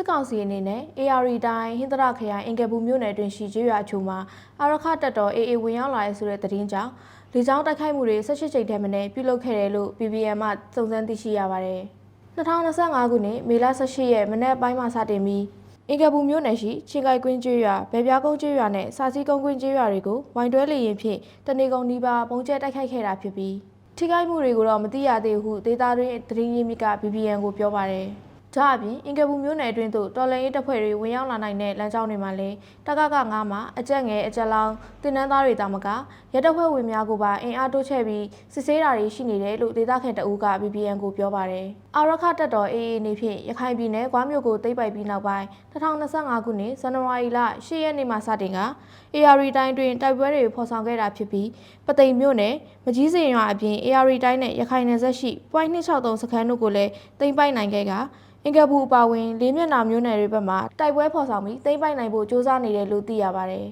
စစ်ကောင်စီအနေနဲ့ AR တိုင်းဟင်္ဒရခရိုင်အင်ကယ်ဘူးမြို့နယ်တွင်ရှိကျေးရွာအချို့မှာအာရခတပ်တော် AA ဝင်ရောက်လာတဲ့ဆိုတဲ့သတင်းကြောင့်လေကြောင်းတိုက်ခိုက်မှုတွေ18ကြိမ်ထဲမှနဲ့ပြုလုပ်ခဲ့တယ်လို့ PPM မှစုံစမ်းသိရှိရပါတယ်။2025ခုနှစ်မေလ18ရက်မနက်ပိုင်းမှစတင်ပြီးအင်ကယ်ဘူးမြို့နယ်ရှိချင်းကိုက်ကွင်းကျေးရွာဗဲပြားကုန်းကျေးရွာနဲ့စာစည်းကုန်းကွင်းကျေးရွာတွေကိုဝိုင်းတွဲလေရင်ဖြင့်တနေကုန်နီးပါးပုံကျဲတိုက်ခိုက်ခဲ့တာဖြစ်ပြီးထိခိုက်မှုတွေကိုတော့မသိရသေးဘူးဟုဒေတာတွင်သတင်းရင်းမြစ်က BBN ကိုပြောပါတယ်။ ဒါအပြင်အင်ကဘူးမျိုးနယ်အတွင်းသို့တော်လှန်ရေးတပ်ဖွဲ့တွေဝင်ရောက်လာနိုင်တဲ့လမ်းကြောင်းတွေမှာလည်းတကက9မှာအကြက်ငယ်အကြက်လောင်းတင်နန်းသားတွေတာမကရဲတပ်ဖွဲ့ဝင်များကိုပါအင်အားတိုးချဲ့ပြီးစစ်ဆေးတာတွေရှိနေတယ်လို့ဒေသခံတအူးက BBN ကိုပြောပါတယ်။အာရခတပ်တော် AA နေဖြင့်ရခိုင်ပြည်နယ်ကွားမြို့ကိုသိမ်းပိုက်ပြီးနောက်ပိုင်း2025ခုနှစ်ဇန်နဝါရီလ10ရက်နေ့မှစတင်က AR တိုင်းတွင်တိုက်ပွဲတွေဖော်ဆောင်ခဲ့တာဖြစ်ပြီးပသိမ်မြို့နယ်မကြီးစင်ရွာအပြင် AR တိုင်းနဲ့ရခိုင်နယ်စပ်ရှိ .263 စခန်းတို့ကိုလည်းသိမ်းပိုက်နိုင်ခဲ့ကအင်ကဘူးအပါဝင်လေးမျက်နှာမျိုးနယ်တွေဘက်မှတိုက်ပွဲဖော်ဆောင်ပြီးသိမ်းပိုက်နိုင်ဖို့စ조사နေတယ်လို့သိရပါတယ်